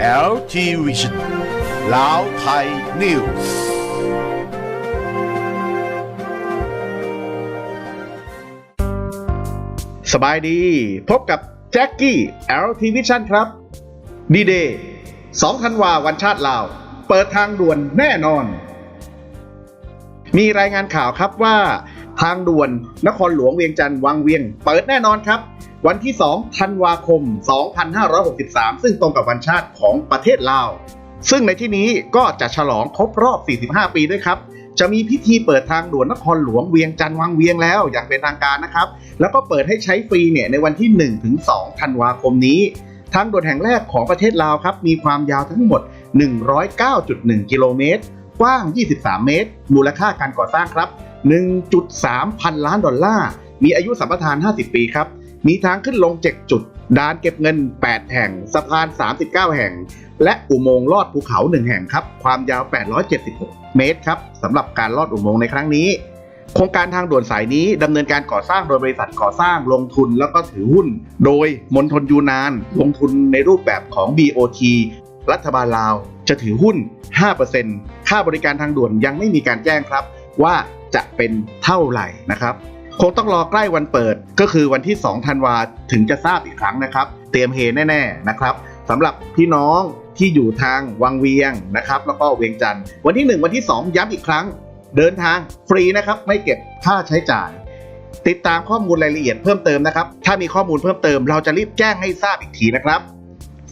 LT Vision ลาวไทยนิวส์สบายดี พบกับแจ็คกี้ LT Vision ครับดีเดย์2ธันวาวันชาติลาว เปิดทางด่วนแน่นอน มีรายงานข่าวครับว่าทางด่วนนครหลวงเวียงจันทร์วังเวียง เปิดแน่นอนครับ วันที่ 2 ธันวาคม 2563 ซึ่งตรงกับวันชาติของประเทศลาว ซึ่งในที่นี้ก็จะฉลองครบรอบ 45 ปีด้วยครับ จะมีพิธีเปิดทางด่วนนครหลวงเวียงจันทร์วังเวียงแล้วอย่างเป็นทางการนะครับ แล้วก็เปิดให้ใช้ฟรีเนี่ยในวันที่1ถึง2ธันวาคมนี้ ทางด่วนแห่งแรกของประเทศลาวครับ มีความยาวทั้งหมด 109.1 กิโลเมตร กว้าง 23 เมตร มูลค่าการก่อสร้างครับ 1.3 พันล้านดอลลาร์ มีอายุสัมปทาน 50 ปีครับ มีทางขึ้นลง 7 จุด ด่านเก็บเงิน 8 แห่ง สะพาน 39 แห่ง และอุโมงค์ลอดภูเขา 1 แห่งครับ ความยาว 876 เมตรครับสำหรับการลอดอุโมงค์ในครั้งนี้ โครงการทางด่วนสายนี้ดำเนินการก่อสร้างโดยบริษัทก่อสร้างลงทุนแล้วก็ถือหุ้น โดยมณฑลยูนาน ลงทุนในรูปแบบของ BOT รัฐบาลลาวจะถือหุ้น 5%ค่าบริการทางด่วนยังไม่มีการแจ้งครับ ว่าจะเป็นเท่าไหร่นะครับ คงต้องรอใกล้วันเปิด ก็คือวันที่ 2 ธันวาถึงจะทราบอีกครั้งนะครับ เตรียมเฮแน่ๆนะครับสำหรับพี่น้องที่อยู่ทางวังเวียงนะครับ แล้วก็เวียงจันทร์วันที่ 1 วันที่ 2 ย้ำอีกครั้ง เดินทางฟรีนะครับ ไม่เก็บค่าใช้จ่าย ติดตามข้อมูลรายละเอียดเพิ่มเติมนะครับ ถ้ามีข้อมูลเพิ่มเติม เราจะรีบแจ้งให้ทราบอีกทีนะครับ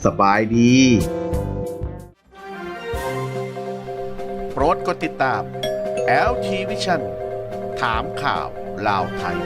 สบายดี โปรดกดติดตาม LT Vision ถามข่าว ลาวไทย